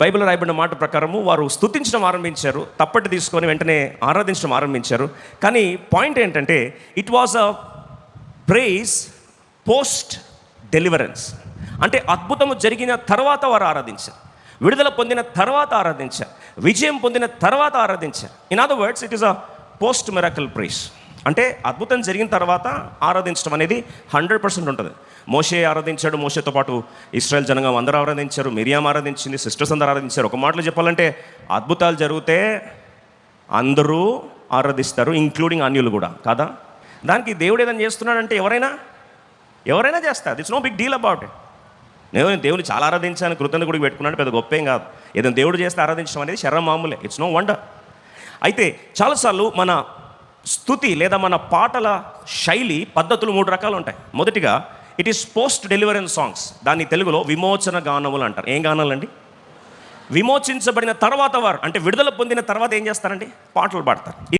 Bible రాయబడిన మాట ప్రకారము వారు స్తుతించడం ఆరంభించారు తప్పటి తీసుకొని వెంటనే ఆరాధించడం ఆరంభించారు. కానీ పాయింట్ ఏంటంటే it was a praise post deliverance అంటే అద్భుతము జరిగిన తర్వాత వారు ఆరాధించారు. విడుదల పొందిన తర్వాత ఆరాధించారు. విజయం పొందిన తర్వాత ఆరాధించారు. In other words it is a post miracle praise అంటే అద్భుతం జరిగిన తర్వాత ఆరాధించడం అనేది హండ్రెడ్ పర్సెంట్ ఉంటుంది. మోషే ఆరాధించాడు మోషేతో పాటు ఇస్రాయల్ జనంగా అందరూ ఆరాధించారు మిరియాం ఆరాధించింది సిస్టర్స్ అందరూ ఆరాధించారు. ఒక మాటలో చెప్పాలంటే అద్భుతాలు జరిగితే అందరూ ఆరాధిస్తారు ఇంక్లూడింగ్ అన్యులు కూడా కాదా? దానికి దేవుడు ఏదైనా చేస్తున్నాడంటే ఎవరైనా ఎవరైనా చేస్తారు. It's no big deal about it నేను దేవుని చాలా ఆరాధించాను కృతజ్ఞత కూడా పెట్టుకున్నాను పెద్ద గొప్ప ఏం కాదు. ఏదైనా దేవుడు చేస్తే ఆరాధించడం అనేది శరం మామూలే. ఇట్స్ నో వండర్ అయితే చాలాసార్లు మన స్థుతి లేదా మన పాటల శైలి పద్ధతులు మూడు రకాలు ఉంటాయి. మొదటిగా it is post deliverance songs దాన్ని తెలుగులో విమోచన గానములు అంటారు. ఏం గానాలండి? విమోచించబడిన తర్వాత వారు అంటే విడుదల పొందిన తర్వాత ఏం చేస్తారండి? పాటలు పాడతారు.